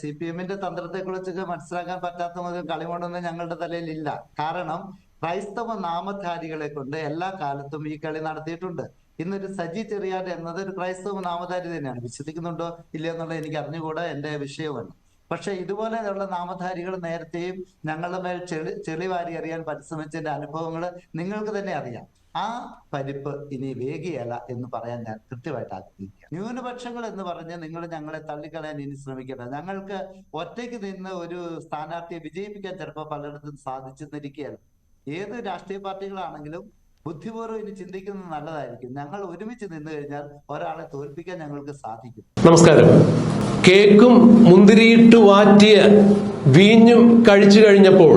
C P എമ്മിന്റെ തന്ത്രത്തെ കുറിച്ചൊക്കെ മനസ്സിലാക്കാൻ പറ്റാത്ത ഒരു കളിമണ്ണൊന്നും ഞങ്ങളുടെ തലയിൽ ഇല്ല കാരണം ക്രൈസ്തവ നാമധാരികളെ കൊണ്ട് എല്ലാ കാലത്തും ഈ കളി നടത്തിയിട്ടുണ്ട്. ഇന്നൊരു സജി ചെറിയാർ എന്നത് ഒരു ക്രൈസ്തവ നാമധാരി തന്നെയാണ്. വിശ്വസിക്കുന്നുണ്ടോ ഇല്ല എന്നുള്ളത് എനിക്ക് അറിഞ്ഞുകൂടാ എന്റെ വിഷയമാണ്. പക്ഷെ ഇതുപോലെയുള്ള നാമധാരികൾ നേരത്തെയും ഞങ്ങളുടെ മേൽ ചെളി ചെളി വാരി അറിയാൻ പരിശ്രമിച്ചതിന്റെ അനുഭവങ്ങൾ നിങ്ങൾക്ക് തന്നെ അറിയാം. ആ പരിപ്പ് ഇനി വേഗിയല്ല എന്ന് പറയാൻ ഞാൻ കൃത്യമായിട്ട് ആഗ്രഹിക്കുക ന്യൂനപക്ഷങ്ങൾ എന്ന് പറഞ്ഞ് നിങ്ങൾ ഞങ്ങളെ തള്ളിക്കളയാൻ ഇനി ശ്രമിക്കണ്ട. ഞങ്ങൾക്ക് ഒറ്റയ്ക്ക് നിന്ന് ഒരു സ്ഥാനാർത്ഥിയെ വിജയിപ്പിക്കാൻ ചിലപ്പോൾ പലയിടത്തും സാധിച്ചെന്നിരിക്കുകയല്ല ഏത് രാഷ്ട്രീയ പാർട്ടികളാണെങ്കിലും ബുദ്ധിപൂർവം ഇനി ചിന്തിക്കുന്നത് നല്ലതായിരിക്കും. ഞങ്ങൾ ഒരുമിച്ച് നിന്ന് കഴിഞ്ഞാൽ ഒരാളെ തോൽപ്പിക്കാൻ ഞങ്ങൾക്ക് സാധിക്കും. നമസ്കാരം. കേക്കും മുന്തിരിയിട്ട് വാറ്റിയ വീഞ്ഞും കഴിച്ചു കഴിഞ്ഞപ്പോൾ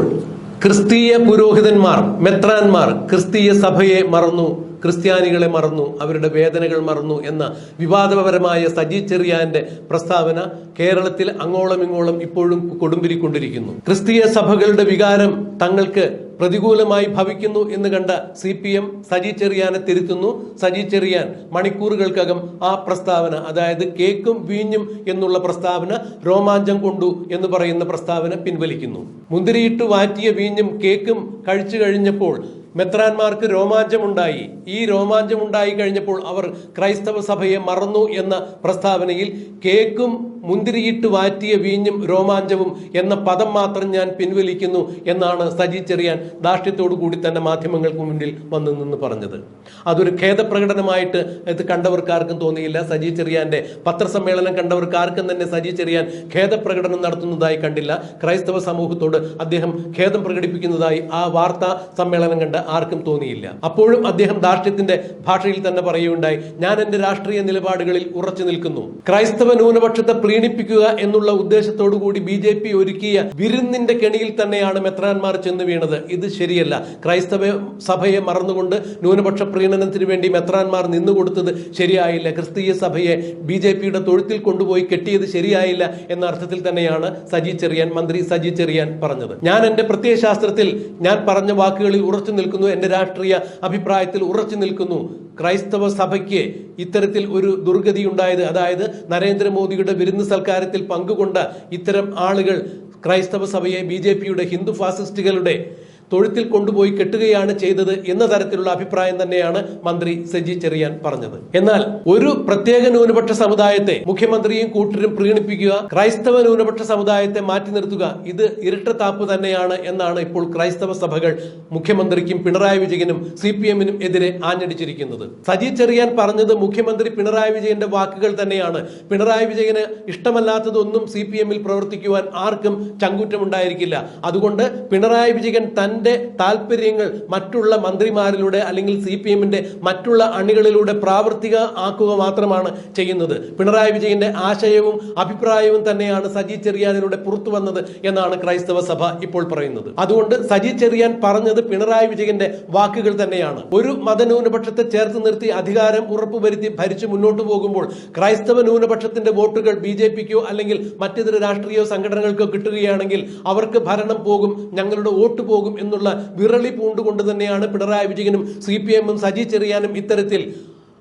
ക്രിസ്തീയ പുരോഹിതന്മാർ മെത്രാന്മാർ ക്രിസ്തീയ സഭയെ മറന്നു ക്രിസ്ത്യാനികളെ മറന്നു അവരുടെ വേദനകൾ മറന്നു എന്ന വിവാദപരമായ സജി ചെറിയാന്റെ പ്രസ്താവന കേരളത്തിൽ അങ്ങോളം ഇങ്ങോളം ഇപ്പോഴും കൊടുമ്പിരിക്കൊണ്ടിരിക്കുന്നു. ക്രിസ്തീയ സഭകളുടെ വികാരം തങ്ങൾക്ക് പ്രതികൂലമായി ഭവിക്കുന്നു എന്ന് കണ്ട സി പി എം സജി ചെറിയാനെ തിരുത്തുന്നു. സജി ചെറിയാൻ മണിക്കൂറുകൾക്കകം ആ പ്രസ്താവന അതായത് കേക്കും വീഞ്ഞും എന്നുള്ള പ്രസ്താവന രോമാഞ്ചം കൊണ്ടു എന്ന് പറയുന്ന പ്രസ്താവന പിൻവലിക്കുന്നു. മുന്തിരിയിട്ട് വാറ്റിയ വീഞ്ഞും കേക്കും കഴിച്ചു കഴിഞ്ഞപ്പോൾ മെത്രാന്മാർക്ക് രോമാഞ്ചമുണ്ടായി. ഈ രോമാഞ്ചമുണ്ടായി കഴിഞ്ഞപ്പോൾ അവർ ക്രൈസ്തവ സഭയെ മറന്നു എന്ന പ്രസ്താവനയിൽ കേക്കും മുന്തിരിയിട്ട് വാറ്റിയ വീഞ്ഞും രോമാഞ്ചവും എന്ന പദം മാത്രം ഞാൻ പിൻവലിക്കുന്നു എന്നാണ് സജി ചെറിയാൻ ദാഷ്ട്യത്തോടു കൂടി തന്നെ മാധ്യമങ്ങൾക്ക് മുന്നിൽ വന്നു നിന്ന് പറഞ്ഞത്. അതൊരു ഖേദപ്രകടനമായിട്ട് ഇത് കണ്ടവർക്കാർക്കും തോന്നിയില്ല. സജി ചെറിയാന്റെ പത്രസമ്മേളനം കണ്ടവർക്കാർക്കും തന്നെ സജി ചെറിയാൻ ഖേദപ്രകടനം നടത്തുന്നതായി കണ്ടില്ല. ക്രൈസ്തവ സമൂഹത്തോട് അദ്ദേഹം ഖേദം പ്രകടിപ്പിക്കുന്നതായി ആ വാർത്താ സമ്മേളനം കണ്ട് ആർക്കും തോന്നിയില്ല. അപ്പോഴും അദ്ദേഹം ധാർഷ്ട്യത്തിന്റെ ഭാഷയിൽ തന്നെ പറയുകയുണ്ടായി ഞാൻ എന്റെ രാഷ്ട്രീയ നിലപാടുകളിൽ ഉറച്ചു നിൽക്കുന്നു. ക്രൈസ്തവ ന്യൂനപക്ഷത്തെ പ്രീണിപ്പിക്കുക എന്നുള്ള ഉദ്ദേശത്തോടു കൂടി ബി ജെ പി ഒരുക്കിയ വിരുന്നിന്റെ കെണിയിൽ തന്നെയാണ് മെത്രാൻമാർ ചെന്ന് വീണത്. ഇത് ശരിയല്ല. ക്രൈസ്തവ സഭയെ മറന്നുകൊണ്ട് ന്യൂനപക്ഷ പ്രീണനത്തിന് വേണ്ടി മെത്രാന്മാർ നിന്നുകൊടുത്തത് ശരിയായില്ല. ക്രിസ്തീയ സഭയെ ബി ജെ പിയുടെ തൊഴുത്തിൽ കൊണ്ടുപോയി കെട്ടിയത് ശരിയായില്ല എന്ന അർത്ഥത്തിൽ തന്നെയാണ് സജി ചെറിയാൻ മന്ത്രി സജി ചെറിയാൻ പറഞ്ഞത്. ഞാൻ എന്റെ പ്രത്യയശാസ്ത്രത്തിൽ ഞാൻ പറഞ്ഞ വാക്കുകളിൽ ഉറച്ചു നിൽക്കുന്നു. എന്റെ രാഷ്ട്രീയ അഭിപ്രായത്തിൽ ഉറച്ചു നിൽക്കുന്നു. ക്രൈസ്തവ സഭയ്ക്ക് ഇത്തരത്തിൽ ഒരു ദുർഗതി ഉണ്ടായത് അതായത് നരേന്ദ്രമോദിയുടെ വിരുന്ന് സൽക്കാരത്തിൽ പങ്കുകൊണ്ട ഇത്തരം ആളുകൾ ക്രൈസ്തവ സഭയെ ബി ജെ പിയുടെ ഹിന്ദു ഫാസിസ്റ്റുകളുടെ തൊഴുത്തിൽ കൊണ്ടുപോയി കെട്ടുകയാണ് ചെയ്തത് എന്ന തരത്തിലുള്ള അഭിപ്രായം തന്നെയാണ് മന്ത്രി സജി ചെറിയാൻ പറഞ്ഞത്. എന്നാൽ ഒരു പ്രത്യേക ന്യൂനപക്ഷ സമുദായത്തെ മുഖ്യമന്ത്രിയും കൂട്ടരും പ്രീണിപ്പിക്കുക ക്രൈസ്തവ ന്യൂനപക്ഷ സമുദായത്തെ മാറ്റി നിർത്തുക ഇത് ഇരട്ടത്താപ്പ് തന്നെയാണ് എന്നാണ് ഇപ്പോൾ ക്രൈസ്തവ സഭകൾ മുഖ്യമന്ത്രിക്കും പിണറായി വിജയനും സി പി എമ്മിനും എതിരെ ആഞ്ഞടിച്ചിരിക്കുന്നത്. സജി ചെറിയാൻ പറഞ്ഞത് മുഖ്യമന്ത്രി പിണറായി വിജയന്റെ വാക്കുകൾ തന്നെയാണ്. പിണറായി വിജയന് ഇഷ്ടമല്ലാത്തതൊന്നും സി പി എമ്മിൽ പ്രവർത്തിക്കുവാൻ ആർക്കും ചങ്കൂറ്റമുണ്ടായിരിക്കില്ല. അതുകൊണ്ട് പിണറായി വിജയൻ തന്റെ താല്പര്യങ്ങൾ മറ്റുള്ള മന്ത്രിമാരിലൂടെ അല്ലെങ്കിൽ സി പി എമ്മിന്റെ മറ്റുള്ള അണികളിലൂടെ പ്രാവർത്തിക ആക്കുക മാത്രമാണ് ചെയ്യുന്നത്. പിണറായി വിജയന്റെ ആശയവും അഭിപ്രായവും തന്നെയാണ് സജി ചെറിയാനിലൂടെ പുറത്തു വന്നത് എന്നാണ് ക്രൈസ്തവ സഭ ഇപ്പോൾ പറയുന്നത്. അതുകൊണ്ട് സജി ചെറിയാൻ പറഞ്ഞത് പിണറായി വിജയന്റെ വാക്കുകൾ തന്നെയാണ്. ഒരു മത ന്യൂനപക്ഷത്തെ ചേർത്ത് നിർത്തി അധികാരം ഉറപ്പുവരുത്തി ഭരിച്ചു മുന്നോട്ട് പോകുമ്പോൾ ക്രൈസ്തവ ന്യൂനപക്ഷത്തിന്റെ വോട്ടുകൾ ബി ജെ പിക്കോ അല്ലെങ്കിൽ മറ്റിതര രാഷ്ട്രീയ സംഘടനകൾക്കോ കിട്ടുകയാണെങ്കിൽ അവർക്ക് ഭരണം പോകും ഞങ്ങളുടെ വോട്ട് പോകും എന്നുള്ള വിറളി പൂണ്ടുകൊണ്ട് തന്നെയാണ് പിണറായി വിജയനും സി പി എമ്മും സജി ചെറിയാനും ഇത്തരത്തിൽ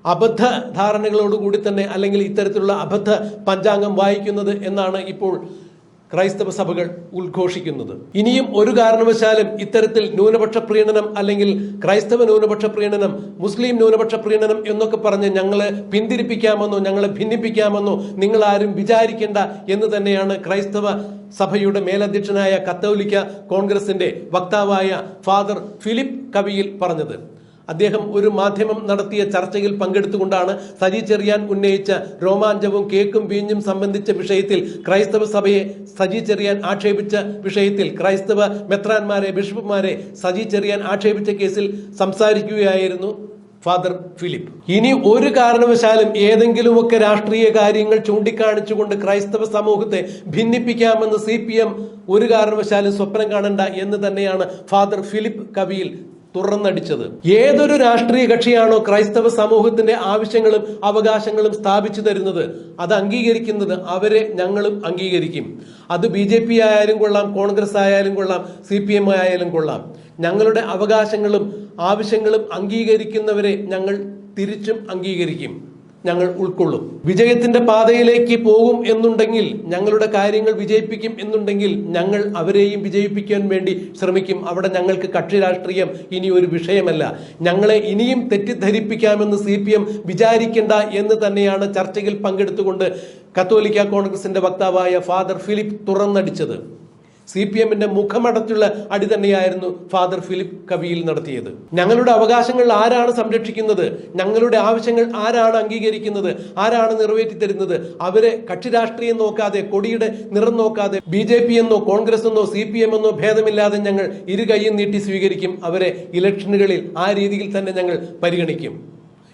അബദ്ധ ധാരണകളോടുകൂടി തന്നെ അല്ലെങ്കിൽ ഇത്തരത്തിലുള്ള അബദ്ധ പഞ്ചാംഗം വായിക്കുന്നത് എന്നാണ് ഇപ്പോൾ ക്രൈസ്തവ സഭകൾ ഉദ്ഘോഷിക്കുന്നത്. ഇനിയും ഒരു കാരണവശാലും ഇത്തരത്തിൽ ന്യൂനപക്ഷ പ്രീണനം അല്ലെങ്കിൽ ക്രൈസ്തവ ന്യൂനപക്ഷ പ്രീണനം മുസ്ലിം ന്യൂനപക്ഷ പ്രീണനം എന്നൊക്കെ പറഞ്ഞ് ഞങ്ങളെ പിന്തിരിപ്പിക്കാമെന്നോ ഞങ്ങളെ ഭിന്നിപ്പിക്കാമെന്നോ നിങ്ങൾ ആരും വിചാരിക്കേണ്ട എന്ന് തന്നെയാണ് ക്രൈസ്തവ സഭയുടെ മേലധ്യക്ഷനായ കത്തോലിക്ക കോൺഗ്രസിന്റെ വക്താവായ ഫാദർ ഫിലിപ്പ് കവിയിൽ പറഞ്ഞത്. അദ്ദേഹം ഒരു മാധ്യമം നടത്തിയ ചർച്ചയിൽ പങ്കെടുത്തുകൊണ്ടാണ് സജി ചെറിയാൻ ഉന്നയിച്ച രോമാഞ്ചവും കേക്കും വീഞ്ഞും സംബന്ധിച്ച വിഷയത്തിൽ ക്രൈസ്തവ സഭയെ സജി ചെറിയാൻ ആക്ഷേപിച്ച വിഷയത്തിൽ ക്രൈസ്തവ മെത്രാന്മാരെ ബിഷപ്പുമാരെ സജി ചെറിയാൻ ആക്ഷേപിച്ച കേസിൽ സംസാരിക്കുകയായിരുന്നു ഫാദർ ഫിലിപ്പ്. ഇനി ഒരു കാരണവശാലും ഏതെങ്കിലുമൊക്കെ രാഷ്ട്രീയ കാര്യങ്ങൾ ചൂണ്ടിക്കാണിച്ചുകൊണ്ട് ക്രൈസ്തവ സമൂഹത്തെ ഭിന്നിപ്പിക്കാമെന്ന് സി ഒരു കാരണവശാലും സ്വപ്നം കാണണ്ട എന്ന് തന്നെയാണ് ഫാദർ ഫിലിപ്പ് കവിയിൽ തുറന്നടിച്ചത്. ഏതൊരു രാഷ്ട്രീയ കക്ഷിയാണോ ക്രൈസ്തവ സമൂഹത്തിന്റെ ആവശ്യങ്ങളും അവകാശങ്ങളും സ്ഥാപിച്ചു തരുന്നത് അത് അംഗീകരിക്കുന്നത് അവരെ ഞങ്ങളും അംഗീകരിക്കും. അത് ബി ജെ പി ആയാലും കൊള്ളാം കോൺഗ്രസ് ആയാലും കൊള്ളാം സി പി എം ആയാലും കൊള്ളാം. ഞങ്ങളുടെ അവകാശങ്ങളും ആവശ്യങ്ങളും അംഗീകരിക്കുന്നവരെ ഞങ്ങൾ തിരിച്ചും അംഗീകരിക്കും. ഞങ്ങൾ ഉൾക്കൊള്ളും. വിജയത്തിന്റെ പാതയിലേക്ക് പോകും എന്നുണ്ടെങ്കിൽ ഞങ്ങളുടെ കാര്യങ്ങൾ വിജയിപ്പിക്കും എന്നുണ്ടെങ്കിൽ ഞങ്ങൾ അവരെയും വിജയിപ്പിക്കാൻ വേണ്ടി ശ്രമിക്കും. അവിടെ ഞങ്ങൾക്ക് കക്ഷി രാഷ്ട്രീയം ഇനി ഒരു വിഷയമല്ല. ഞങ്ങളെ ഇനിയും തെറ്റിദ്ധരിപ്പിക്കാമെന്ന് സി പി എം വിചാരിക്കേണ്ട എന്ന് തന്നെയാണ് ചർച്ചയിൽ പങ്കെടുത്തുകൊണ്ട് കത്തോലിക്ക കോൺഗ്രസിന്റെ വക്താവായ ഫാദർ ഫിലിപ്പ് തുറന്നടിച്ചത്. സി പി എമ്മിന്റെ മുഖമടച്ചുള്ള അടി തന്നെയായിരുന്നു ഫാദർ ഫിലിപ്പ് കവിയിൽ നടത്തിയത്. ഞങ്ങളുടെ അവകാശങ്ങൾ ആരാണ് സംരക്ഷിക്കുന്നത്? ഞങ്ങളുടെ ആവശ്യങ്ങൾ ആരാണ് അംഗീകരിക്കുന്നത്? ആരാണ് നിറവേറ്റി തരുന്നത്? അവരെ കക്ഷി രാഷ്ട്രീയം നോക്കാതെ കൊടിയുടെ നിറം നോക്കാതെ ബി ജെ പി എന്നോ കോൺഗ്രസ് എന്നോ സി പി എം എന്നോ ഭേദമില്ലാതെ ഞങ്ങൾ ഇരു കൈയും നീട്ടി സ്വീകരിക്കും. അവരെ ഇലക്ഷനുകളിൽ ആ രീതിയിൽ തന്നെ ഞങ്ങൾ പരിഗണിക്കും.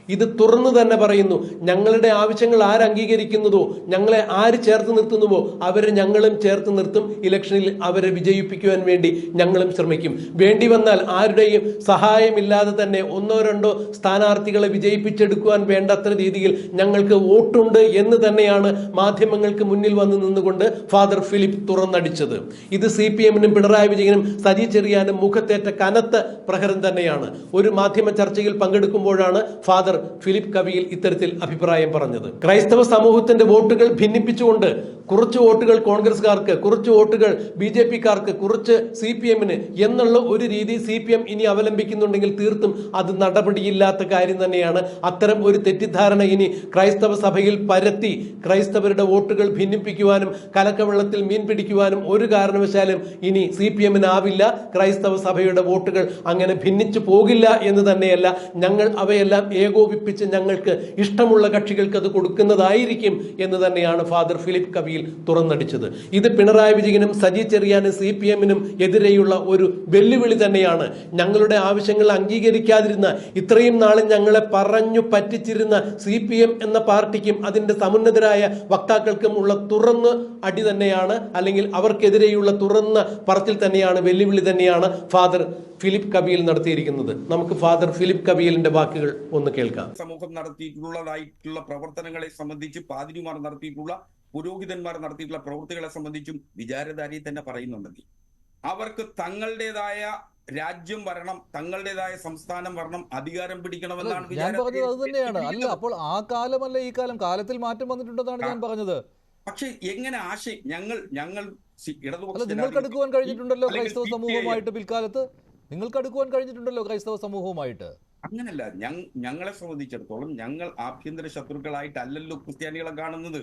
ഇത് തുറന്നു തന്നെ പറയുന്നു. ഞങ്ങളുടെ ആവശ്യങ്ങൾ ആര് അംഗീകരിക്കുന്നതോ ഞങ്ങളെ ആര് ചേർത്ത് നിർത്തുന്നുവോ അവരെ ഞങ്ങളും ചേർത്ത് നിർത്തും. ഇലക്ഷനിൽ അവരെ വിജയിപ്പിക്കുവാൻ വേണ്ടി ഞങ്ങളും ശ്രമിക്കും. വേണ്ടി വന്നാൽ ആരുടെയും സഹായമില്ലാതെ തന്നെ ഒന്നോ രണ്ടോ സ്ഥാനാർത്ഥികളെ വിജയിപ്പിച്ചെടുക്കുവാൻ വേണ്ടത്ര രീതിയിൽ ഞങ്ങൾക്ക് വോട്ടുണ്ട് എന്ന് തന്നെയാണ് മാധ്യമങ്ങൾക്ക് മുന്നിൽ വന്ന് നിന്നുകൊണ്ട് ഫാദർ ഫിലിപ്പ് തുറന്നടിച്ചത്. ഇത് സി പി എമ്മിനും പിണറായി വിജയനും സജി ചെറിയാനും മുഖത്തേറ്റ കനത്ത പ്രഹരം തന്നെയാണ്. ഒരു മാധ്യമ ചർച്ചയിൽ പങ്കെടുക്കുമ്പോഴാണ് ഫാദർ ഫിലിപ്പ് കവിയിൽ ഇത്തരത്തിൽ അഭിപ്രായം പറഞ്ഞത്. ക്രൈസ്തവ സമൂഹത്തിന്റെ വോട്ടുകൾ ഭിന്നിപ്പിച്ചുകൊണ്ട് കുറച്ച് വോട്ടുകൾ കോൺഗ്രസ്കാർക്ക് കുറച്ച് വോട്ടുകൾ ബി ജെ പിക്കാർക്ക് കുറച്ച് സി പി എമ്മിന് എന്നുള്ള ഒരു രീതി സി പി എം ഇനി അവലംബിക്കുന്നുണ്ടെങ്കിൽ തീർത്തും അത് നടപടിയില്ലാത്ത കാര്യം തന്നെയാണ്. അത്തരം ഒരു തെറ്റിദ്ധാരണ ഇനി ക്രൈസ്തവ സഭയിൽ പരത്തി ക്രൈസ്തവരുടെ വോട്ടുകൾ ഭിന്നിപ്പിക്കുവാനും കലക്കവെള്ളത്തിൽ മീൻ പിടിക്കുവാനും ഒരു കാരണവശാലും ഇനി സി പി എമ്മിനാവില്ല. ക്രൈസ്തവ സഭയുടെ വോട്ടുകൾ അങ്ങനെ ഭിന്നിച്ചു പോകില്ല എന്ന് തന്നെയല്ല ഞങ്ങൾ അവയെല്ലാം ഏകോപിപ്പിച്ച് ഞങ്ങൾക്ക് ഇഷ്ടമുള്ള കക്ഷികൾക്ക് അത് കൊടുക്കുന്നതായിരിക്കും എന്ന് തന്നെയാണ് ഫാദർ ഫിലിപ്പ് കവിയിൽ തുറന്നടിച്ചത്. ഇത് പിണറായി വിജയനും സജി ചെറിയാനും സി പി എമ്മിനും എതിരെയുള്ള ഒരു വെല്ലുവിളി തന്നെയാണ്. ഞങ്ങളുടെ ആവശ്യങ്ങൾ അംഗീകരിക്കാതിരുന്ന ഇത്രയും നാളും ഞങ്ങളെ പറഞ്ഞു പറ്റിച്ചിരുന്ന സി പി എം എന്ന പാർട്ടിക്കും അതിന്റെ സമുന്നതരായ വക്താക്കൾക്കും ഉള്ള തുറന്ന് അടി തന്നെയാണ്. അല്ലെങ്കിൽ അവർക്കെതിരെയുള്ള തുറന്ന പറച്ചിൽ തന്നെയാണ് വെല്ലുവിളി തന്നെയാണ് ഫാദർ ഫിലിപ്പ് കബീൽ നടത്തിയിരിക്കുന്നത്. നമുക്ക് ഫാദർ ഫിലിപ്പ് കബീലിന്റെ വാക്കുകൾ ഒന്ന് കേൾക്കാം. സമൂഹം നടത്തിയിട്ടുള്ളതായിട്ടുള്ള പ്രവർത്തനങ്ങളെ സംബന്ധിച്ച് പാതിരിമാർ നടത്തിയിട്ടുള്ള പുരോഹിതന്മാർ നടത്തിയിട്ടുള്ള പ്രവൃത്തികളെ സംബന്ധിച്ചും വിചാരധാരയിൽ തന്നെ പറയുന്നുണ്ടെങ്കിൽ അവർക്ക് തങ്ങളുടേതായ രാജ്യം വരണം തങ്ങളുടേതായ സംസ്ഥാനം വരണം അധികാരം പിടിക്കണമെന്നാണ് ഞാൻ പറഞ്ഞത് അത് തന്നെയാണ്. അല്ല അപ്പോൾ ആ കാലമല്ല ഈ കാലം. കാലത്തിൽ മാറ്റം വന്നിട്ടുണ്ടെന്നാണ് ഞാൻ പറഞ്ഞത്. പക്ഷെ എങ്ങനെ ആശയം ഞങ്ങൾ ഞങ്ങൾ ഇടതുപക്ഷ നിങ്ങൾക്ക് എടുക്കുവാൻ അടുക്കുവാൻ കഴിഞ്ഞിട്ടുണ്ടല്ലോ ക്രൈസ്തവ സമൂഹമായിട്ട് സമൂഹവുമായിട്ട് പിൽക്കാലത്ത്? നിങ്ങൾക്ക് അടുക്കുവാൻ കഴിഞ്ഞിട്ടുണ്ടല്ലോ ക്രൈസ്തവ സമൂഹവുമായിട്ട്? അങ്ങനല്ല. ഞങ്ങ ഞങ്ങളെ സംബന്ധിച്ചിടത്തോളം ഞങ്ങൾ ആഭ്യന്തര ശത്രുക്കളായിട്ടല്ലല്ലോ ക്രിസ്ത്യാനികളെ കാണുന്നത്.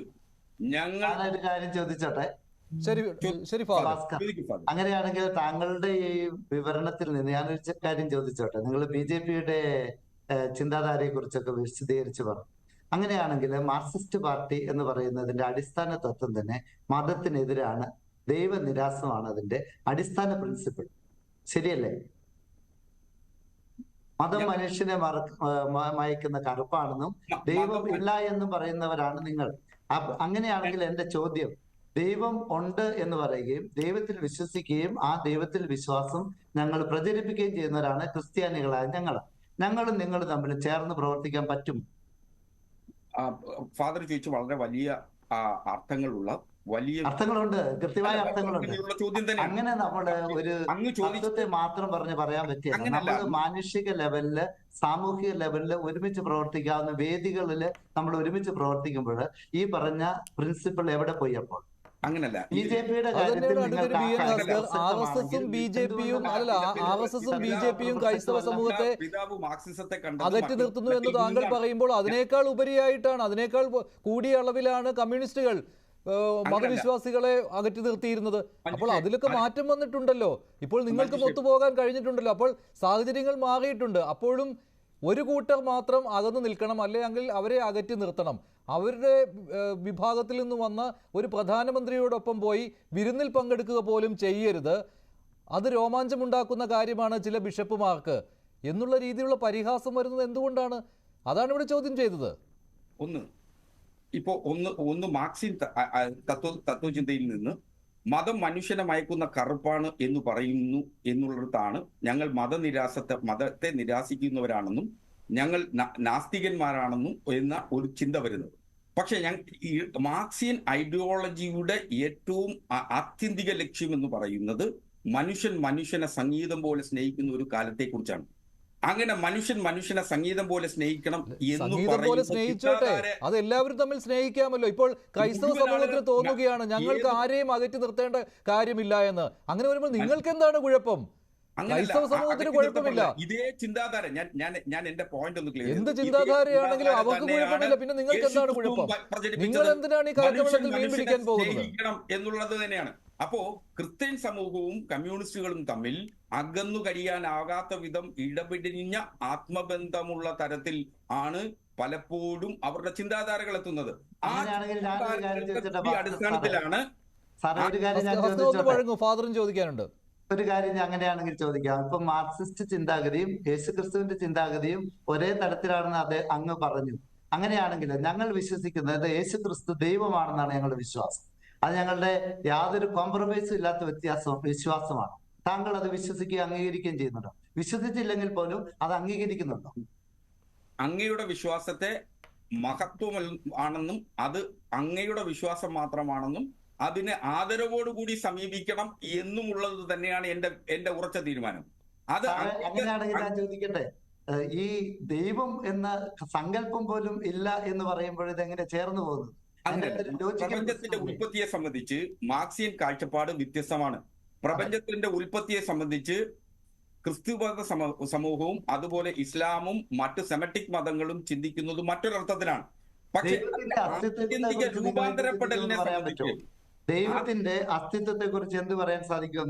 ഞങ്ങൾ കാര്യം ചോദിച്ചോട്ടെ? ശരി ശരി. അങ്ങനെയാണെങ്കിൽ താങ്കളുടെ ഈ വിവരണത്തിൽ നിന്ന് ഞാൻ ഒരു കാര്യം ചോദിച്ചോട്ടെ? നിങ്ങൾ ബി ജെ പിയുടെ ചിന്താധാരയെ കുറിച്ചൊക്കെ വിശദീകരിച്ച് പറഞ്ഞു അങ്ങനെയാണെങ്കിൽ മാർക്സിസ്റ്റ് പാർട്ടി എന്ന് പറയുന്നതിന്റെ അടിസ്ഥാന തത്വം തന്നെ മതത്തിനെതിരാണ്. ദൈവനിരാസമാണ് അതിന്റെ അടിസ്ഥാന പ്രിൻസിപ്പിൾ ശരിയല്ലേ? മതം മനുഷ്യനെ മയക്കുന്ന കറുപ്പാണെന്നും ദൈവം ഇല്ല എന്ന് പറയുന്നവരാണ് നിങ്ങൾ. അങ്ങനെയാണെങ്കിൽ എന്റെ ചോദ്യം ദൈവം ഉണ്ട് എന്ന് പറയുകയും ദൈവത്തിൽ വിശ്വസിക്കുകയും ആ ദൈവത്തിൽ വിശ്വാസം ഞങ്ങൾ പ്രചരിപ്പിക്കുകയും ചെയ്യുന്നവരാണ് ക്രിസ്ത്യാനികളായ ഞങ്ങൾ. ഞങ്ങളും നിങ്ങൾ തമ്മിൽ ചേർന്ന് പ്രവർത്തിക്കാൻ പറ്റും. ഫാദർ ചോദിച്ച വളരെ വലിയ അർത്ഥങ്ങളുള്ള വലിയ അർത്ഥങ്ങളുണ്ട്. കൃത്യമായ അർത്ഥങ്ങളുണ്ട്. ചോദ്യം തന്നെ അങ്ങനെ നമ്മൾ ഒരു തത്വത്തെ മാത്രം പറഞ്ഞ് പറയാൻ പറ്റില്ല. നമ്മൾ നമ്മൾ മാനുഷിക ലെവലിൽ സാമൂഹിക ലെവലിൽ ഒരുമിച്ച് പ്രവർത്തിക്കാവുന്ന വേദികളിൽ നമ്മൾ ഒരുമിച്ച് പ്രവർത്തിക്കുമ്പോൾ ഈ പറഞ്ഞ പ്രിൻസിപ്പിൾ എവിടെ പോയി അപ്പോൾ? അങ്ങനല്ല. ബി ജെ പിയുടെ ബി ജെ പിയും അല്ല ആർ എസ് എസും ബി ജെ പിയും ക്രൈസ്തവ സമൂഹത്തെ പിതാവ് മാർക്സിസത്തെ അകറ്റി നിർത്തുന്നു എന്ന് താങ്കൾ പറയുമ്പോൾ അതിനേക്കാൾ ഉപരിയായിട്ടാണ് അതിനേക്കാൾ കൂടിയ അളവിലാണ് കമ്മ്യൂണിസ്റ്റുകൾ മതവിശ്വാസികളെ അകറ്റി നിർത്തിയിരുന്നത്. അപ്പോൾ അതിലൊക്കെ മാറ്റം വന്നിട്ടുണ്ടല്ലോ. ഇപ്പോൾ നിങ്ങൾക്ക് ഒത്തുപോകാൻ കഴിഞ്ഞിട്ടുണ്ടല്ലോ. അപ്പോൾ സാഹചര്യങ്ങൾ മാറിയിട്ടുണ്ട്. അപ്പോഴും ഒരു കൂട്ടർ മാത്രം അകന്നു നിൽക്കണം. അല്ലെങ്കിൽ അവരെ അകറ്റി നിർത്തണം. അവരുടെ വിഭാഗത്തിൽ നിന്ന് വന്ന ഒരു പ്രധാനമന്ത്രിയോടൊപ്പം പോയി വിരുന്നിൽ പങ്കെടുക്കുക പോലും ചെയ്യരുത്. അത് രോമാഞ്ചമുണ്ടാക്കുന്ന കാര്യമാണ് ചില ബിഷപ്പുമാർക്ക്. എന്നുള്ള രീതിയിലുള്ള പരിഹാസം വരുന്നത് എന്തുകൊണ്ടാണ്? അതാണ് ഇവിടെ ചോദ്യം ചെയ്തത്. ഒന്ന് ഇപ്പോ ഒന്ന് ഒന്ന് മാർക്സിൻ തത്വ തത്വചിന്തയിൽ നിന്ന് മതം മനുഷ്യനെ മയക്കുന്ന കറുപ്പാണ് എന്ന് പറയുന്നു എന്നുള്ളിടത്താണ് ഞങ്ങൾ മതനിരാസത്തെ മതത്തെ നിരാസിക്കുന്നവരാണെന്നും ഞങ്ങൾ നാസ്തികന്മാരാണെന്നും എന്ന ഒരു ചിന്ത വരുന്നത്. പക്ഷെ ഞാൻ മാർക്സിയൻ ഐഡിയോളജിയുടെ ഏറ്റവും ആത്യന്തിക ലക്ഷ്യം എന്ന് പറയുന്നത് മനുഷ്യൻ മനുഷ്യനെ സംഗീതം പോലെ സ്നേഹിക്കുന്ന ഒരു കാലത്തെക്കുറിച്ചാണ്. അങ്ങനെ മനുഷ്യൻ മനുഷ്യനെ സംഗീതം പോലെ സ്നേഹിക്കണം എന്ന് സംഗീതം പോലെ സ്നേഹിച്ചോട്ടെ. അത് എല്ലാവരും തമ്മിൽ സ്നേഹിക്കാമല്ലോ. ഇപ്പോൾ ക്രൈസ്തവ സമൂഹത്തിന് തോന്നുകയാണ് ഞങ്ങൾക്ക് ആരെയും അകറ്റി നിർത്തേണ്ട കാര്യമില്ല എന്ന്. അങ്ങനെ വരുമ്പോൾ നിങ്ങൾക്ക് എന്താണ് കുഴപ്പം? ക്രൈസ്തവ സമൂഹത്തിന് കുഴപ്പമില്ല. ഇതേ ചിന്താധാര. ഞാൻ ഞാൻ ഞാൻ എന്റെ പോയിന്റ് ഒന്ന് ക്ലിയർ എന്ത് ചിന്താധാരയാണെങ്കിലും അവർക്ക് കുഴപ്പമില്ല. പിന്നെ നിങ്ങൾക്ക് എന്താണ് കുഴപ്പം? നിങ്ങൾ എന്തിനാണ് ഈ കലക്കവെള്ളത്തിൽ മീൻ പിടിക്കാൻ പോകുന്നത്? എന്നുള്ളത് തന്നെയാണ്. അപ്പോ ക്രിസ്ത്യൻ സമൂഹവും കമ്മ്യൂണിസ്റ്റുകളും തമ്മിൽ അകന്നു കഴിയാനാകാത്ത വിധം ഇടപിടിഞ്ഞ ആത്മബന്ധമുള്ള തരത്തിൽ ആണ് പലപ്പോഴും അവരുടെ ചിന്താധാരകൾ എത്തുന്നത്. ആ അടിസ്ഥാനത്തിലാണ് ഫാദറും ചോദിക്കാനുണ്ട്. ഒരു കാര്യം ഞാൻ അങ്ങനെയാണെങ്കിൽ ചോദിക്കാം. ഇപ്പൊ മാർക്സിസ്റ്റ് ചിന്താഗതിയും യേശുക്രിസ്തുവിന്റെ ചിന്താഗതിയും ഒരേ തരത്തിലാണെന്ന് അത് അങ്ങ് പറഞ്ഞു. അങ്ങനെയാണെങ്കിൽ ഞങ്ങൾ വിശ്വസിക്കുന്നത് യേശുക്രിസ്തു ദൈവമാണെന്നാണ് ഞങ്ങളുടെ വിശ്വാസം. അത് ഞങ്ങളുടെ യാതൊരു കോംപ്രമൈസും ഇല്ലാത്ത വ്യത്യാസം വിശ്വാസമാണ്. താങ്കൾ അത് വിശ്വസിക്കുകയും അംഗീകരിക്കുകയും ചെയ്യുന്നുണ്ടോ? വിശ്വസിച്ചില്ലെങ്കിൽ പോലും അത് അംഗീകരിക്കുന്നുണ്ടോ? അങ്ങയുടെ വിശ്വാസത്തെ മഹത്വം ആണെന്നും അത് അങ്ങയുടെ വിശ്വാസം മാത്രമാണെന്നും അതിനെ ആദരവോടുകൂടി സമീപിക്കണം എന്നുമുള്ളത് തന്നെയാണ് എന്റെ എന്റെ ഉറച്ച തീരുമാനം. അത് എങ്ങനെയാണെങ്കിൽ അങ്ങനെയാണെങ്കിൽ ഞാൻ ചോദിക്കട്ടെ? ഈ ദൈവം എന്ന സങ്കല്പം പോലും ഇല്ല എന്ന് പറയുമ്പോൾ ഇതെങ്ങനെ ചേർന്ന് പോകുന്നത് പ്രപഞ്ചത്തിന്റെ? ഉൽപ്പത്തിയെ സംബന്ധിച്ച് മാർക്സിയൻ കാഴ്ചപ്പാട് വ്യത്യസ്തമാണ്. പ്രപഞ്ചത്തിന്റെ ഉൽപ്പത്തിയെ സംബന്ധിച്ച് ക്രിസ്തുമത സമ- സമൂഹവും അതുപോലെ ഇസ്ലാമും മറ്റ് സെമറ്റിക് മതങ്ങളും ചിന്തിക്കുന്നത് മറ്റൊരർത്ഥത്തിലാണ്. പക്ഷേ ദൈവത്തിന്റെ അസ്തിത്വത്തെ ആത്യന്തിക കുറിച്ച് നിങ്ങൾക്ക് രൂപാന്തരപ്പെടലിനെ സംബന്ധിച്ച് ദൈവത്തിന്റെ അസ്തിത്വത്തെ കുറിച്ച് എന്ത് പറയാൻ സാധിക്കും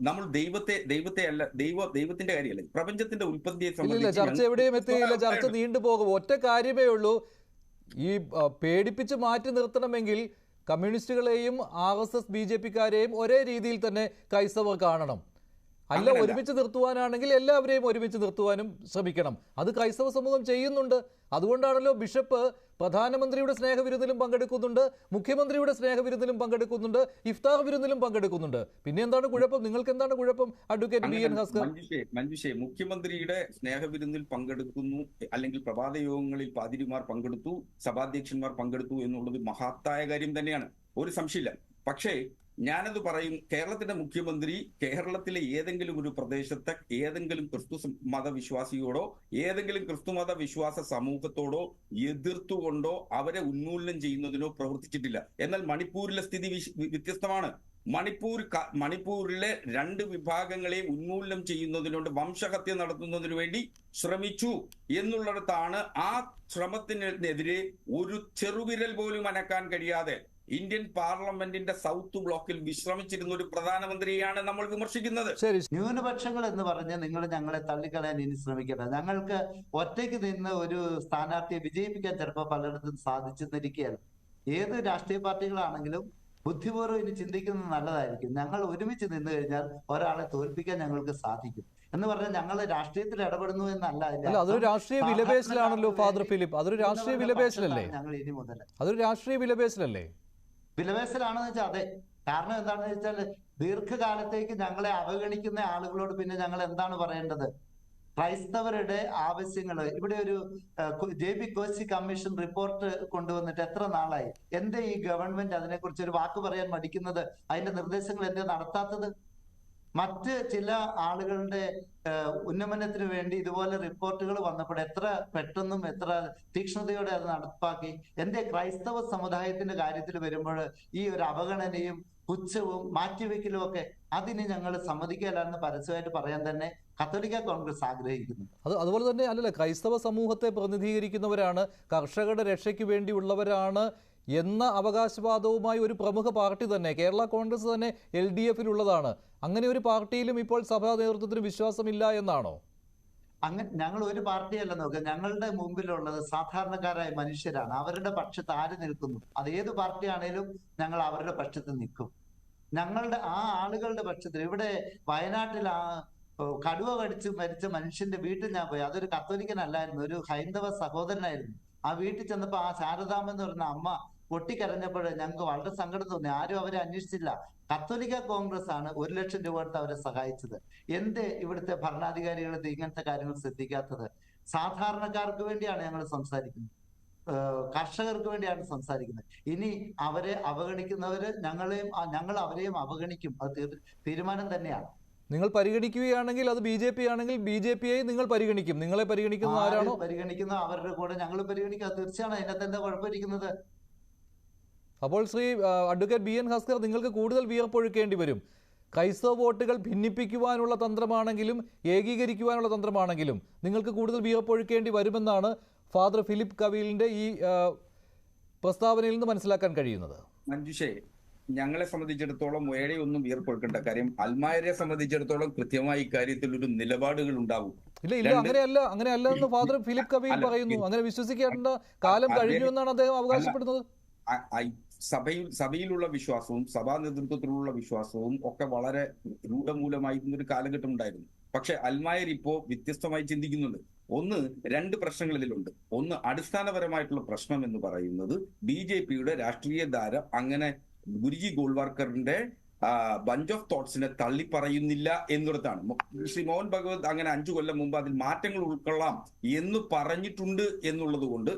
നമ്മൾ ദൈവത്തെ ദൈവത്തെ അല്ല ദൈവ ദൈവത്തിന്റെ കാര്യമല്ല? പ്രപഞ്ചത്തിന്റെ ഉൽപ്പത്തിയെ സംബന്ധിച്ച് ചർച്ച എവിടെയും എത്തിയില്ല. ചർച്ച നീണ്ടുപോകും. ഒറ്റ കാര്യമേ ഉള്ളൂ. ഈ പേടിപ്പിച്ച് മാറ്റി നിർത്തണമെങ്കിൽ കമ്മ്യൂണിസ്റ്റുകളെയും R S S B J പിക്കാരെയും ഒരേ രീതിയിൽ തന്നെ ക്രൈസ്തവർ കാണണം. അല്ല. ഒരുമിച്ച് നിർത്തുവാനാണെങ്കിൽ എല്ലാവരെയും ഒരുമിച്ച് നിർത്തുവാനും ശ്രമിക്കണം. അത് ക്രൈസ്തവ സമൂഹം ചെയ്യുന്നുണ്ട്. അതുകൊണ്ടാണല്ലോ ബിഷപ്പ് പ്രധാനമന്ത്രിയുടെ സ്നേഹവിരുന്നിലും പങ്കെടുക്കുന്നുണ്ട് മുഖ്യമന്ത്രിയുടെ സ്നേഹവിരുന്നിലും പങ്കെടുക്കുന്നുണ്ട് ഇഫ്താർ വിരുന്നിലും പങ്കെടുക്കുന്നുണ്ട്. പിന്നെ എന്താണ് കുഴപ്പം? നിങ്ങൾക്ക് എന്താണ് കുഴപ്പം അഡ്വക്കേറ്റ് ബി എൻ ഹസ്കർ? മഞ്ജുഷേ മഞ്ജുഷേ മുഖ്യമന്ത്രിയുടെ സ്നേഹവിരുന്നിൽ പങ്കെടുക്കുന്നു അല്ലെങ്കിൽ പ്രഭാത യോഗങ്ങളിൽ പാതിരിമാർ പങ്കെടുത്തു സഭാധ്യക്ഷന്മാർ പങ്കെടുത്തു എന്നുള്ളത് മഹത്തായ കാര്യം തന്നെയാണ്. ഒരു സംശയമില്ല. പക്ഷേ ഞാനത് പറയും കേരളത്തിന്റെ മുഖ്യമന്ത്രി കേരളത്തിലെ ഏതെങ്കിലും ഒരു പ്രദേശത്തെ ഏതെങ്കിലും ക്രിസ്തു മതവിശ്വാസിയോടോ ഏതെങ്കിലും ക്രിസ്തുമത വിശ്വാസ സമൂഹത്തോടോ എതിർത്തുകൊണ്ടോ അവരെ ഉന്മൂലനം ചെയ്യുന്നതിനോ പ്രവർത്തിച്ചിട്ടില്ല. എന്നാൽ മണിപ്പൂരിലെ സ്ഥിതി വ്യത്യസ്തമാണ്. മണിപ്പൂർ മണിപ്പൂരിലെ രണ്ട് വിഭാഗങ്ങളെയും ഉന്മൂലനം ചെയ്യുന്നതിനോട് വംശഹത്യ നടത്തുന്നതിനു വേണ്ടി ശ്രമിച്ചു എന്നുള്ളിടത്താണ് ആ ശ്രമത്തിനെതിരെ ഒരു ചെറുവിരൽ പോലും അനക്കാൻ കഴിയാതെ ഇന്ത്യൻ പാർലമെന്റിന്റെ സൗത്ത് ബ്ലോക്കിൽ വിശ്രമിച്ചിരുന്ന ഒരു പ്രധാനമന്ത്രിയാണ് നമ്മൾ വിമർശിക്കുന്നത്. ശരി. ന്യൂനപക്ഷങ്ങൾ എന്ന് പറഞ്ഞ് നിങ്ങൾ ഞങ്ങളെ തള്ളിക്കളയാൻ ഇനി ശ്രമിക്കണ്ട. ഞങ്ങൾക്ക് ഒറ്റയ്ക്ക് നിന്ന് ഒരു സ്ഥാനാർത്ഥിയെ വിജയിപ്പിക്കാൻ ചിലപ്പോൾ പലയിടത്തും സാധിച്ചെന്നിരിക്കുകയാണ്. ഏത് രാഷ്ട്രീയ പാർട്ടികളാണെങ്കിലും ബുദ്ധിപൂർവം ഇനി ചിന്തിക്കുന്നത് നല്ലതായിരിക്കും. ഞങ്ങൾ ഒരുമിച്ച് നിന്ന് കഴിഞ്ഞാൽ ഒരാളെ തോൽപ്പിക്കാൻ ഞങ്ങൾക്ക് സാധിക്കും. എന്ന് പറഞ്ഞാൽ ഞങ്ങൾ രാഷ്ട്രീയത്തിൽ ഇടപെടുന്നു എന്നല്ല അല്ല അതൊരു. രാഷ്ട്രീയ വിലപേശലാണല്ലോ ഫാദർ ഫിലിപ്പ്. അതൊരു രാഷ്ട്രീയ വിലപേശലല്ലേ? ഞങ്ങൾ ഇനി മുതൽ അതൊരു രാഷ്ട്രീയ വിലപേശലല്ലേ? വിലപേശലാണെന്ന് വെച്ചാൽ അതെ. കാരണം എന്താണെന്ന് വെച്ചാൽ ദീർഘകാലത്തേക്ക് ഞങ്ങളെ അവഗണിക്കുന്ന ആളുകളോട് പിന്നെ ഞങ്ങൾ എന്താണ് പറയേണ്ടത്? ക്രൈസ്തവരുടെ ആവശ്യങ്ങൾ ഇവിടെ ഒരു J B Koshy commission report കൊണ്ടുവന്നിട്ട് എത്ര നാളായി? എന്തേ ഈ ഗവൺമെന്റ് അതിനെക്കുറിച്ച് ഒരു വാക്ക് പറയാൻ മടിക്കുന്നത്? അതിന്റെ നിർദ്ദേശങ്ങൾ എന്തേ നടത്താത്തത്? മറ്റ് ചില ആളുകളുടെ ഉന്നമനത്തിന് വേണ്ടി ഇതുപോലെ റിപ്പോർട്ടുകൾ വന്നപ്പോൾ എത്ര പെട്ടെന്നും എത്ര തീക്ഷ്ണതയോടെ അത് നടപ്പാക്കി. എന്റെ ക്രൈസ്തവ സമുദായത്തിന്റെ കാര്യത്തിൽ വരുമ്പോൾ ഈ ഒരു അവഗണനയും പുച്ഛവും മാറ്റിവെക്കലും ഒക്കെ അതിന് ഞങ്ങൾ സമ്മതിക്കില്ലെന്ന് പരസ്യമായിട്ട് പറയാൻ തന്നെ കത്തോലിക്ക കോൺഗ്രസ് ആഗ്രഹിക്കുന്നു. അത് അതുപോലെ തന്നെ അല്ലല്ല ക്രൈസ്തവ സമൂഹത്തെ പ്രതിനിധീകരിക്കുന്നവരാണ് കർഷകരുടെ രക്ഷയ്ക്ക് വേണ്ടിയുള്ളവരാണ് എന്ന അവകാശവാദവുമായി ഒരു പ്രമുഖ പാർട്ടി തന്നെ കേരള കോൺഗ്രസ് തന്നെ എൽ ഡി എഫിലുള്ളതാണ്. അങ്ങനെ ഒരു പാർട്ടിയിലും ഇപ്പോൾ സഭാ നേതൃത്വത്തിന് വിശ്വാസമില്ല എന്നാണോ? അങ്ങനെ ഞങ്ങൾ ഒരു പാർട്ടിയല്ല നോക്കുക. ഞങ്ങളുടെ മുമ്പിലുള്ളത് സാധാരണക്കാരായ മനുഷ്യരാണ്. അവരുടെ പക്ഷത്ത് ആര് നിൽക്കുന്നു? അത് ഏത് പാർട്ടിയാണേലും ഞങ്ങൾ അവരുടെ പക്ഷത്ത് നിൽക്കും. ഞങ്ങളുടെ ആ ആളുകളുടെ പക്ഷത്തിൽ ഇവിടെ വയനാട്ടിൽ ആ കടുവ കടിച്ച് മരിച്ച മനുഷ്യന്റെ വീട്ടിൽ ഞാൻ പോയി. അതൊരു കത്തോലിക്കനല്ലായിരുന്നു ഒരു ഹൈന്ദവ സഹോദരനായിരുന്നു. ആ വീട്ടിൽ ചെന്നപ്പോ ആ ശാരദാമ്മ എന്ന് പറയുന്ന അമ്മ പൊട്ടിക്കരഞ്ഞപ്പോൾ ഞങ്ങൾക്ക് വളരെ സങ്കടം തോന്നി. ആരും അവരെ അന്വേഷിച്ചില്ല. കത്തോലിക്ക കോൺഗ്രസ് ആണ് ഒരു ലക്ഷം രൂപ കൊടുത്ത് അവരെ സഹായിച്ചത്. എന്ത് ഇവിടുത്തെ ഭരണാധികാരികൾ ഇങ്ങനത്തെ കാര്യങ്ങൾ ശ്രദ്ധിക്കാത്തത്? സാധാരണക്കാർക്ക് വേണ്ടിയാണ് ഞങ്ങൾ സംസാരിക്കുന്നത്. കർഷകർക്ക് വേണ്ടിയാണ് സംസാരിക്കുന്നത്. ഇനി അവരെ അവഗണിക്കുന്നവര് ഞങ്ങളെയും ഞങ്ങൾ അവരെയും അവഗണിക്കും. അത് തീരുമാനം തന്നെയാണ്. നിങ്ങൾ പരിഗണിക്കുകയാണെങ്കിൽ അത് ബി ജെ പി ആണെങ്കിൽ ബി ജെ പിയെ നിങ്ങൾ പരിഗണിക്കും. നിങ്ങളെ പരിഗണിക്കുന്ന ആരാണോ? പരിഗണിക്കുന്ന അവരുടെ കൂടെ ഞങ്ങൾ പരിഗണിക്കുക തീർച്ചയാണ്? അതിനകത്ത് എന്താ കുഴപ്പമിരിക്കുന്നത് അപ്പോൾ Shri advocate B N Haskar നിങ്ങൾക്ക് കൂടുതൽ വിയർപ്പൊഴുക്കേണ്ടി വരും. ക്രൈസ്തവ വോട്ടുകൾ ഭിന്നിപ്പിക്കുവാനുള്ള തന്ത്രമാണെങ്കിലും ഏകീകരിക്കുവാനുള്ള തന്ത്രമാണെങ്കിലും നിങ്ങൾക്ക് കൂടുതൽ വിയർപ്പൊഴുക്കേണ്ടി വരുമെന്നാണ് ഫാദർ ഫിലിപ്പ് കവിലിന്റെ ഈ പ്രസ്താവനയിൽ നിന്ന് മനസ്സിലാക്കാൻ കഴിയുന്നത്. മഞ്ജുഷേ ഞങ്ങളെ സംബന്ധിച്ചിടത്തോളം ഏഴെയൊന്നും വിയർപ്പൊഴുക്കേണ്ട കാര്യം അൽമായരെ സംബന്ധിച്ചിടത്തോളം കൃത്യമായി ഇക്കാര്യത്തിൽ ഒരു നിലപാടുകൾ ഉണ്ടാവും. ഇല്ല ഇല്ല അങ്ങനെയല്ല അങ്ങനെയല്ല എന്ന് ഫാദർ ഫിലിപ്പ് കവീൽ പറയുന്നു. അങ്ങനെ വിശ്വസിക്കേണ്ട കാലം കഴിഞ്ഞു എന്നാണ് അദ്ദേഹം അവകാശപ്പെടുന്നത്? സഭയിൽ സഭയിലുള്ള വിശ്വാസവും സഭാ നേതൃത്വത്തിലുള്ള വിശ്വാസവും ഒക്കെ വളരെ രൂഢമൂലമായിരുന്ന ഒരു കാലഘട്ടം ഉണ്ടായിരുന്നു. പക്ഷെ അൽമായർ ഇപ്പോ വ്യത്യസ്തമായി ചിന്തിക്കുന്നുണ്ട്. ഒന്ന് രണ്ട് പ്രശ്നങ്ങൾ ഇതിലുണ്ട് ഒന്ന് അടിസ്ഥാനപരമായിട്ടുള്ള പ്രശ്നം എന്ന് പറയുന്നത് ബി ജെ പിയുടെ രാഷ്ട്രീയ ധാര അങ്ങനെ ഗുരുജി ഗോൾവാർക്കറിന്റെ ബഞ്ച് ഓഫ് തോട്ട്സിനെ തള്ളി പറയുന്നില്ല എന്നിടത്താണ് മോ- ശ്രീ മോഹൻ ഭഗവത് അങ്ങനെ അഞ്ചു കൊല്ലം മുമ്പ് അതിൽ മാറ്റങ്ങൾ ഉൾക്കൊള്ളാം എന്ന് പറഞ്ഞിട്ടുണ്ട് എന്നുള്ളത് കൊണ്ട്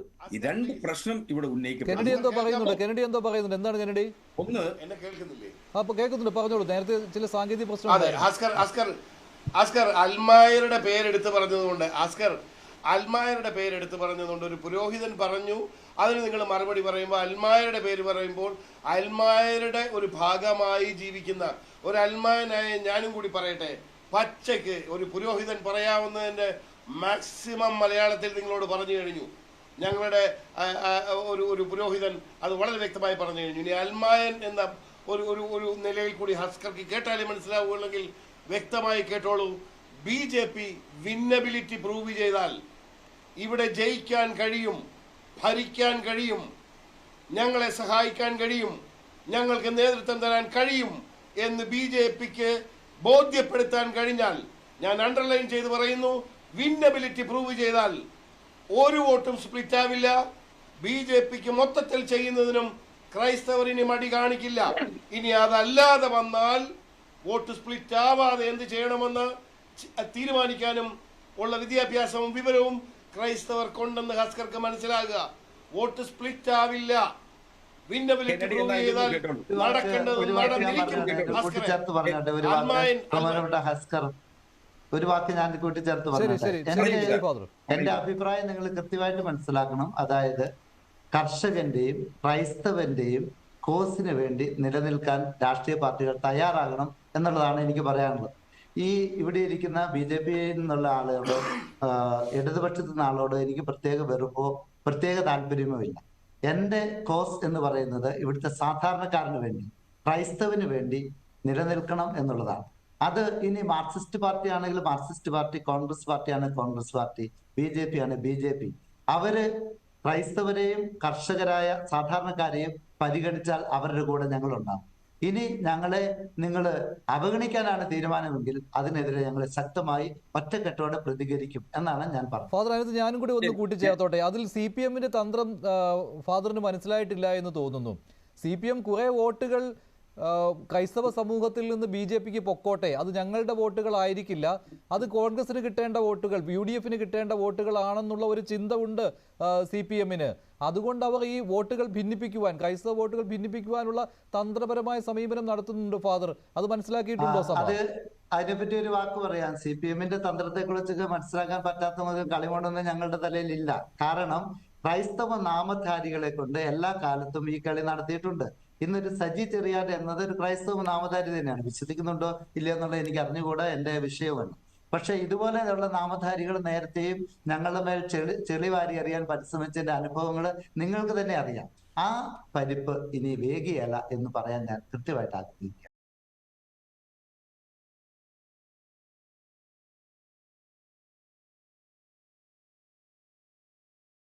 രണ്ട് പ്രശ്നം ഇവിടെ ഉന്നയിക്കും ഉന്നയിക്കപ്പെടുന്നു എന്താണ് കെനഡി? ഒന്ന് എന്നെ കേൾക്കുന്നില്ലേ? അപ്പൊ കേൾക്കുന്നുണ്ട്. പറഞ്ഞോളൂ. നേരത്തെ ചില സാങ്കേതിക പ്രശ്നം ആസ്കർ ആസ്കർ ആസ്കർ അൽമായരുടെ പേരെടുത്ത് പറഞ്ഞതുകൊണ്ട് അസ്കർ അൽമായരുടെ പേരെടുത്ത് പറഞ്ഞതുകൊണ്ട് ഒരു പുരോഹിതൻ പറഞ്ഞു. അതിന് നിങ്ങൾ മറുപടി പറയുമ്പോൾ അൽമായരുടെ പേര് പറയുമ്പോൾ അൽമായരുടെ ഒരു ഭാഗമായി ജീവിക്കുന്ന ഒരു അൽമായനായ ഞാനും കൂടി പറയട്ടെ. പച്ചയ്ക്ക് ഒരു പുരോഹിതൻ പറയാവുന്നതിന്റെ മാക്സിമം മലയാളത്തിൽ നിങ്ങളോട് പറഞ്ഞു കഴിഞ്ഞു. ഞങ്ങളുടെ ഒരു ഒരു പുരോഹിതൻ അത് വളരെ വ്യക്തമായി പറഞ്ഞു കഴിഞ്ഞു. ഇനി അൽമായൻ എന്ന ഒരു ഒരു ഒരു നിലയിൽ കൂടി ഹസ്കർക്ക് കേട്ടാലേ മനസ്സിലാവുകയുള്ളെങ്കിൽ വ്യക്തമായി കേട്ടോളൂ. B J P winnability prove ചെയ്താൽ ഇവിടെ ജയിക്കാൻ കഴിയും ഭരിക്കാൻ കഴിയും ഞങ്ങളെ സഹായിക്കാൻ കഴിയും ഞങ്ങൾക്ക് നേതൃത്വം തരാൻ കഴിയും എന്ന് ബി ജെ പിക്ക് ബോധ്യപ്പെടുത്താൻ കഴിഞ്ഞാൽ ഞാൻ അണ്ടർലൈൻ ചെയ്ത് പറയുന്നു വിന്നബിലിറ്റി പ്രൂവ് ചെയ്താൽ ഒരു വോട്ടും സ്പ്ലിറ്റ് ആവില്ല. ബി ജെ പിക്ക് മൊത്തത്തിൽ ചെയ്യുന്നതിനും ക്രൈസ്തവർ ഇനി മടി കാണിക്കില്ല. ഇനി അതല്ലാതെ വന്നാൽ വോട്ട് സ്പ്ലിറ്റ് ആവാതെ എന്ത് ചെയ്യണമെന്ന് തീരുമാനിക്കാനും ഉള്ള വിദ്യാഭ്യാസവും വിവരവും ക്രൈസ്തവർക്കുണ്ടെന്ന് ഹസ്കർക്ക് മനസ്സിലാകുക. വോട്ട് സ്പ്ലിറ്റ് ആവില്ല. ഹസ്കർ. ഒരു വാക്ക് ഞാൻ കൂട്ടിച്ചേർത്ത് ഫാദർ. എന്റെ അഭിപ്രായം നിങ്ങൾ കൃത്യമായിട്ട് മനസ്സിലാക്കണം. അതായത് കർഷകന്റെയും ക്രൈസ്തവന്റെയും കോസിന് വേണ്ടി നിലനിൽക്കാൻ രാഷ്ട്രീയ പാർട്ടികൾ തയ്യാറാകണം എന്നുള്ളതാണ് എനിക്ക് പറയാനുള്ളത്. ഈ ഇവിടെ ഇരിക്കുന്ന ബി ജെ പിയിൽ നിന്നുള്ള ആളുകളോ ഇടതുപക്ഷത്തു നിന്ന ആളോട് എനിക്ക് പ്രത്യേക വെറുപ്പോ പ്രത്യേക താല്പര്യമോ ഇല്ല. എന്റെ കോസ് എന്ന് പറയുന്നത് ഇവിടുത്തെ സാധാരണക്കാരന് വേണ്ടി ക്രൈസ്തവന് വേണ്ടി നിലനിൽക്കണം എന്നുള്ളതാണ്. അത് ഇനി മാർക്സിസ്റ്റ് പാർട്ടി ആണെങ്കിൽ മാർക്സിസ്റ്റ് പാർട്ടി കോൺഗ്രസ് പാർട്ടി പാർട്ടിയാണ് Congress party B J P ആണ് ബി ജെ പി. അവർ ക്രൈസ്തവരെയും കർഷകരായ സാധാരണക്കാരെയും പരിഗണിച്ചാൽ അവരുടെ കൂടെ ഞങ്ങൾ ഉണ്ടാകും ഇനി ഞങ്ങളെ നിങ്ങൾ അവഗണിക്കാനാണ് തീരുമാനമെങ്കിൽ അതിനെതിരെ ഞങ്ങൾ ശക്തമായി ഒറ്റക്കെട്ടോടെ പ്രതികരിക്കും എന്നാണ് ഞാൻ പറഞ്ഞത്. ഫാദർ അതിനകത്ത് ഞാനും കൂടി ഒന്ന് കൂട്ടിച്ചേർത്തോട്ടെ. അതിൽ സി പി എമ്മിന്റെ തന്ത്രം ഫാദറിന് മനസ്സിലായിട്ടില്ല എന്ന് തോന്നുന്നു. സി പി എം കുറെ വോട്ടുകൾ ക്രൈസ്തവ സമൂഹത്തിൽ നിന്ന് ബി ജെ പിക്ക് പൊക്കോട്ടെ. അത് ഞങ്ങളുടെ വോട്ടുകളായിരിക്കില്ല. അത് കോൺഗ്രസിന് കിട്ടേണ്ട വോട്ടുകൾ യു ഡി എഫിന് കിട്ടേണ്ട വോട്ടുകളാണെന്നുള്ള ഒരു ചിന്ത ഉണ്ട് സി പി എമ്മിന്. അതുകൊണ്ട് അവർ ഈ വോട്ടുകൾ ഭിന്നിപ്പിക്കുവാൻ ക്രൈസ്തവ വോട്ടുകൾ ഭിന്നിപ്പിക്കുവാനുള്ള തന്ത്രപരമായ സമീപനം നടത്തുന്നുണ്ട് ഫാദർ. അത് മനസ്സിലാക്കിയിട്ടുണ്ടോ സഭ? അത് അതിനെപ്പറ്റി ഒരു വാക്ക് പറയാം. സി പി എമ്മിന്റെ തന്ത്രത്തെ കുറിച്ചൊക്കെ മനസ്സിലാക്കാൻ പറ്റാത്ത ഒരു കളിമണ്ണൊന്നും ഞങ്ങളുടെ തലയിൽ ഇല്ല കാരണം ക്രൈസ്തവ നാമധാരികളെ കൊണ്ട് എല്ലാ കാലത്തും ഈ കളി നടത്തിയിട്ടുണ്ട്. ഇന്നൊരു സജി ചെറിയാൻ എന്നത് ഒരു ക്രൈസ്തവ നാമധാരി തന്നെയാണ്. വിശ്വസിക്കുന്നുണ്ടോ ഇല്ലയോ എന്നുള്ളത് എനിക്ക് അറിഞ്ഞുകൂടാ എന്റെ വിഷയമാണ് പക്ഷെ ഇതുപോലെയുള്ള നാമധാരികൾ നേരത്തെയും ഞങ്ങളുടെ മേൽ ചെളി ചെളി വാരി അറിയാൻ പരിശ്രമിച്ചതിന്റെ അനുഭവങ്ങൾ നിങ്ങൾക്ക് തന്നെ അറിയാം. ആ പരിപ്പ് ഇനി വേഗിയല്ല എന്ന് പറയാൻ ഞാൻ കൃത്യമായിട്ട് ആഗ്രഹിക്കുന്നു.